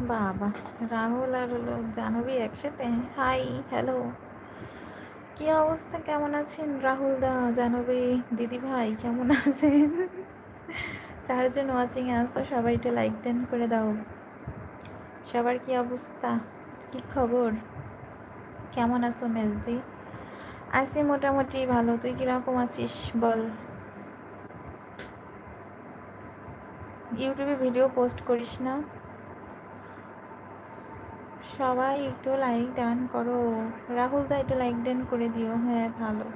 বাবা, রাহুল আর হলো জাহ্নবী একসাথে? Hi, hello. কি অবস্থা? কেমন আছেন? রাহুল দা, জাহ্নবী, দিদি ভাই, কেমন আছেন? চারজন ওয়াচিং আসো সবাই একটু লাইক টেন করে দাও। সবার কি অবস্থা? কি খবর? কেমন আছো মেজদি? আছি মোটামুটি ভালো। তুই কীরকম আছিস বল? ইউটিউবে ভিডিও পোস্ট করিস না? সবাই একটু লাইক ডান করো। রাহুল দা একটু লাইক ডান করে দিও। হ্যাঁ ভালো।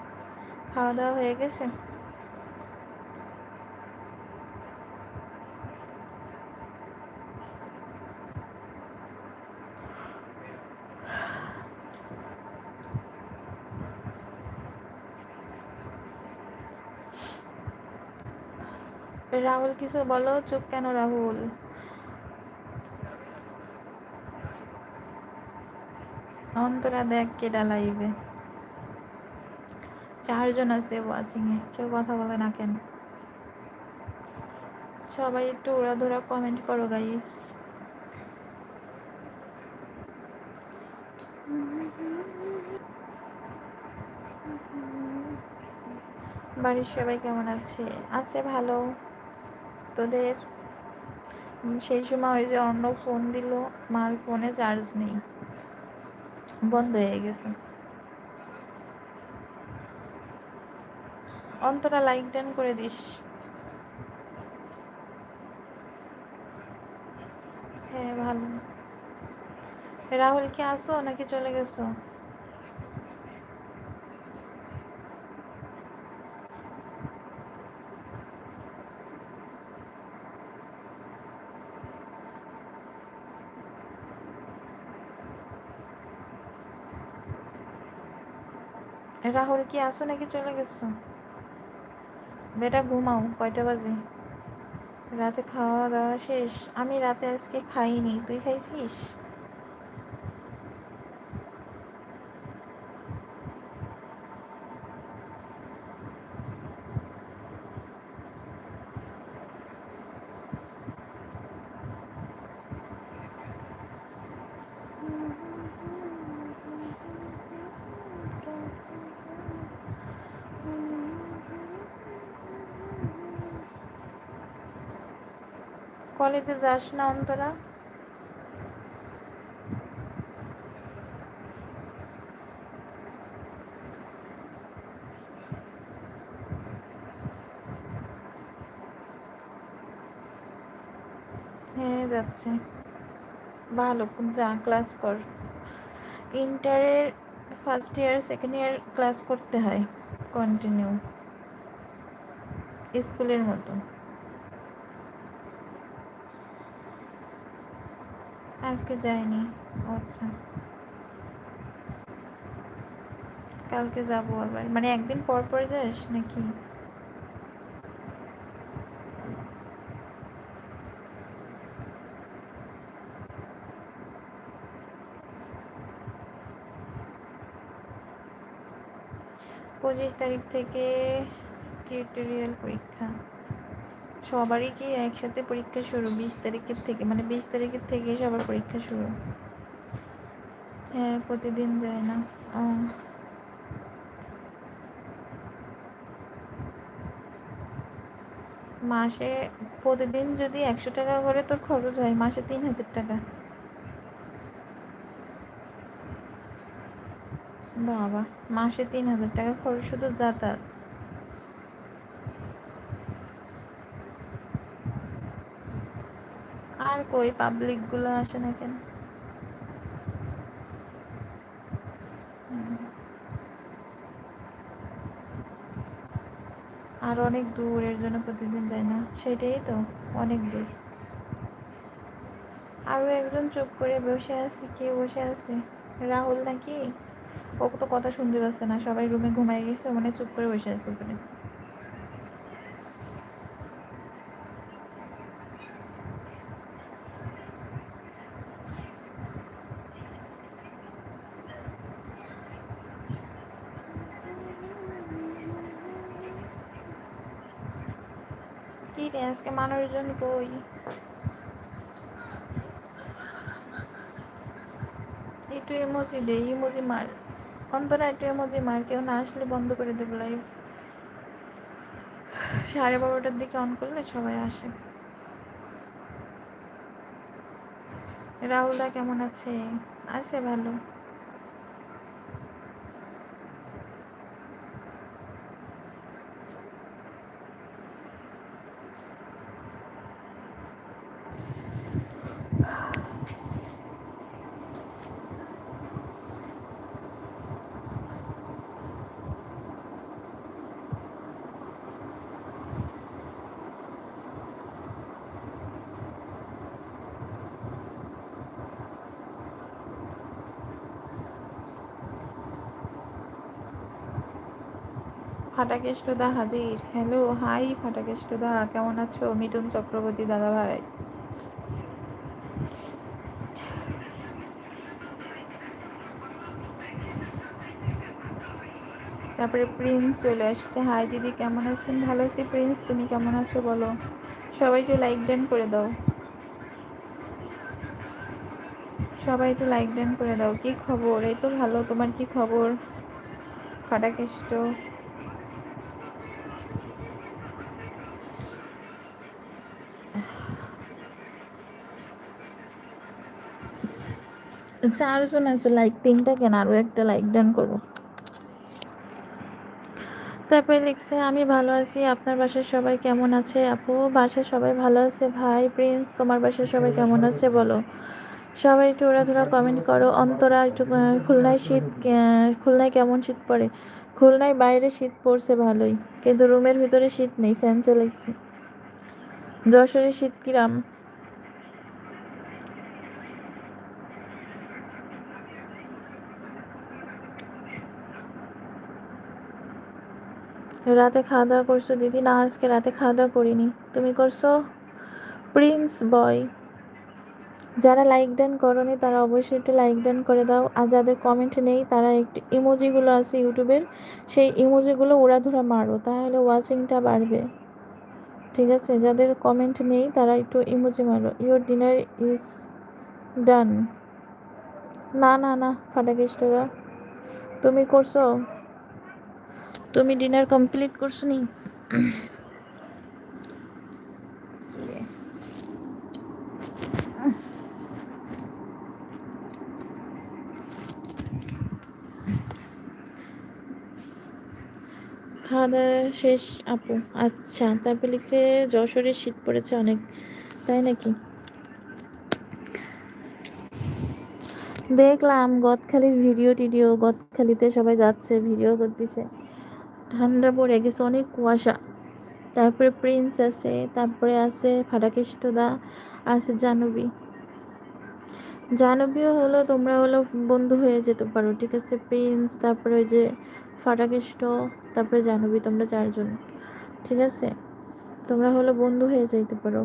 খাওয়া দাওয়া হয়ে গেছে? রাহুল কিছু বলো? চুপ কেন রাহুল? অন্তরা দেখ কেডা লাইবে। চারজন আছে ওয়াচিং এ, কেউ কথা বলে না কেন? সবাই একটু ওরা ধরা কমেন্ট করো গাইস বাড়ির সবাই কেমন আছে? আছে ভালো। তোদের? সেই সময় ওই যে অন্য ফোন দিল, মার ফোনে চার্জ নেই। বন্ধ হয়ে গেছে। অন্তরা লাইক ডান করে দিস। হ্যাঁ ভালো। রাহুল কি আসো নাকি চলে গেছো? রাহুল কি আসো নাকি চলে গেছো? বেটা ঘুমাও, কয়টা বাজে? রাতে খাওয়া দাওয়া শেষ। আমি রাতে আজকে খাইনি, তুই খাইছিস? কলেজে যাস না অন্তরা? হ্যাঁ যাচ্ছে। ভালো, যা ক্লাস কর। ইন্টারের first year second year class করতে হয় কন্টিনিউ স্কুলের মতো। আজকে যাইনি আচ্ছা। কালকে যাব আবার। মানে একদিন পর পর যাস নাকি? পঁচিশ তারিখ থেকে টিউটোরিয়াল পরীক্ষা। সবারই কি একসাথে পরীক্ষা শুরু? বিশ তারিখের থেকে মানে বিশ তারিখের থেকে সবার পরীক্ষা শুরু। হ্যাঁ প্রতিদিন যায় না। মাসে, প্রতিদিন যদি একশো টাকা করে তোর খরচ হয়, মাসে তিন হাজার টাকা। বাবা, মাসে তিন হাজার টাকা খরচ শুধু যাতায়াত আর কই পাবলিকগুলো আসে না কেন? আর অনেক দূর এর জন্য প্রতিদিন যায় না, সেটাই তো, অনেক দূর। আরও একজন চুপ করে বসে আছে, কে বসে আছে? রাহুল নাকি? ও তো কথা শুনতে পাচ্ছে না, সবাই রুমে ঘুমাই গেছে মানে চুপ করে বসে আছে ওখানে। কি রে আজকে মানুষজন কই একটু ইমোজি দে ইমোজি মার অন্তরা একটু ইমোজি মার কেউ না আসলে বন্ধ করে দেবো লাইভ সাড়ে বারোটার দিকে অন করলে সবাই আসে। রাহুলদা কেমন আছে? আছে ভালো। ফাটাকেষ্টদা হাজির। হ্যালো, হাই ফাটাকেষ্টদা, কেমন আছো? মিঠুন চক্রবর্তী দাদা ভাই। তারপরে প্রিন্স চলে আসছে। হাই দিদি, কেমন আছেন? ভালো আছি প্রিন্স, তুমি কেমন আছো বলো? সবাই একটু লাইক ডান করে দাও। সবাই একটু লাইক ডান করে দাও। কি খবর? এই তো ভালো, তোমার কি খবর? ফাটাকেষ্ট। চারজন আছে লাইক তিনটা কেন আরও একটা লাইক ডান করো তারপরে লিখছে, আমি ভালো আছি, আপনার বাসার সবাই কেমন আছে? আপু, বাসায় সবাই ভালো আছে ভাই, প্রিন্স, তোমার বাসায় সবাই কেমন আছে বলো? সবাই একটু ওরা কমেন্ট করো, অন্তরা, একটু খুলনায় শীত খুলনায় কেমন শীত পড়ে? খুলনায় বাইরে শীত পড়ছে ভালোই, কিন্তু রুমের ভিতরে শীত নেই ফ্যান চালাইছি যশোরে শীত কিরাম? রাতে খাওয়া দাওয়া করছ? দিদি, না, আজকে রাতে খাওয়া দাওয়া করিনি। তুমি করছ? প্রিন্স বয় যারা লাইক ডান করনি, তারা অবশ্যই একটু লাইক ডান করে দাও। আর যাদের কমেন্ট নেই, তারা একটু ইমোজিগুলো আছে ইউটিউবের সেই ইমোজিগুলো উড়াধুরা মারো, তাহলে ওয়াচিংটা বাড়বে। ঠিক আছে? যাদের কমেন্ট নেই, তারা একটু ইমোজি মারো। ইউর ডিনার ইজ ডান না না না ফাটাকেষ্টরা তুমি করছ? তুমি ডিনার কমপ্লিট করছ নি খাওয়া দাওয়া শেষ, আপু। আচ্ছা তারপর লিখছে যশোরে শীত পড়েছে অনেক, তাই নাকি? দেখলাম, গদখালির ভিডিও টিডিও গদখালিতে সবাই যাচ্ছে, ভিডিও করতেছে। ঠান্ডা পড়ে গেছে, অনেক কুয়াশা। তারপরে প্রিন্স আছে, তারপরে আছে ফাটাকেষ্টদা আছে জানবী জানবীও হলো, তোমরা হলো বন্ধু হয়ে যেতে পারো, ঠিক আছে? প্রিন্স তারপরে ওই যে ফাটাকেষ্ট তারপরে জানবী তোমরা চারজন, ঠিক আছে? তোমরা হলো বন্ধু হয়ে যেতে পারো।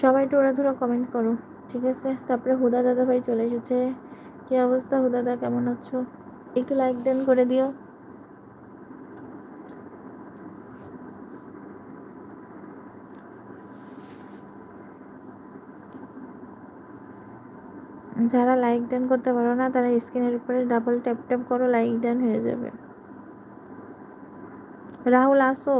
সবাই একটু ওরা ধরো কমেন্ট করো, ঠিক আছে? তারপরে হুদা দাদা ভাই চলে এসেছে। কি অবস্থা হুদা দা, কেমন আছো? একটু লাইক দেন করে দিও। যারা লাইক ডান করতে পারো না, তারা স্ক্রিনের উপরে ডাবল ট্যাপ ট্যাপ করো লাইক ডান হয়ে যাবে। রাহুল, আসো।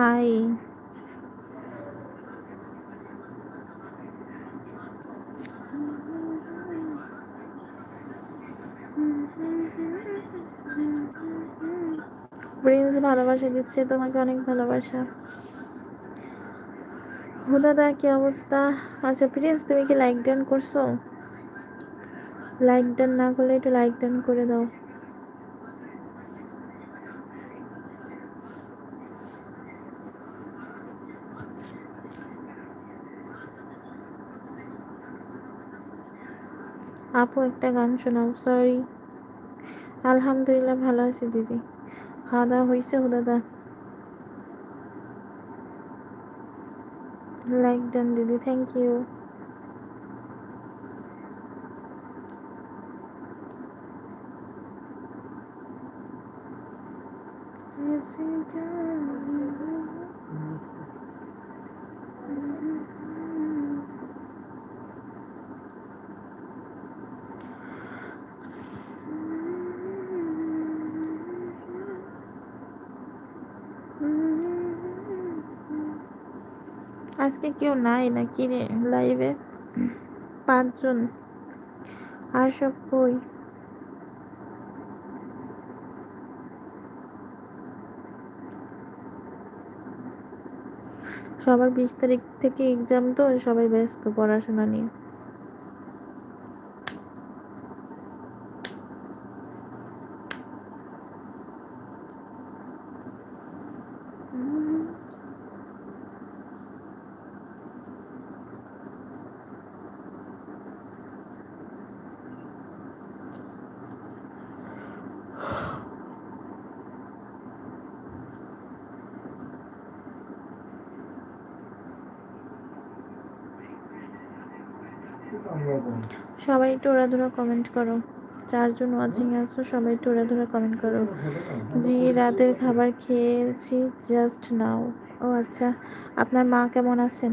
হাই প্রিন্স ভালোবাসা দিচ্ছে, তোমাকে অনেক ভালোবাসা। হুদাদা, কি অবস্থা? আচ্ছা প্রিন্স তুমি কি লাইক ডান করছ? লাইক ডান না করলে একটু লাইক ডান করে দাও। আপু, একটা গান শোনাও সরি আলহামদুলিল্লাহ, ভালো আছি দিদি। খাওয়া দাওয়া হয়েছে দাদা? লাইক ডান দিদি থ্যাংক ইউ আজকে কেউ নাই নাকি রে লাইভে পাঁচজন। আর সব কই? সবার বিশ তারিখ থেকে এক্সাম তো, সবাই ব্যস্ত পড়াশোনা নিয়ে। সবাই একটু ওরাধুরা কমেন্ট করো। চারজন ওয়াচিং আছো, সবাই একটু ওরাধুরা কমেন্ট করো। জি, রাতের খাবার খেয়েছি জাস্ট নাও ও আচ্ছা আপনার মা কেমন আছেন?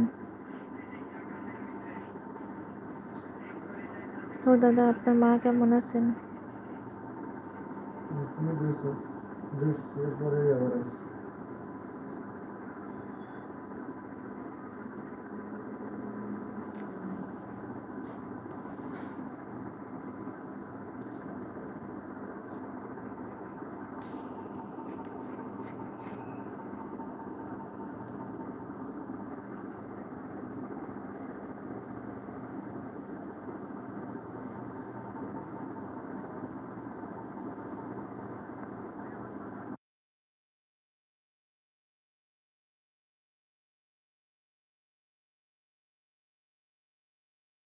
ও দাদা, আপনার মা কেমন আছেন?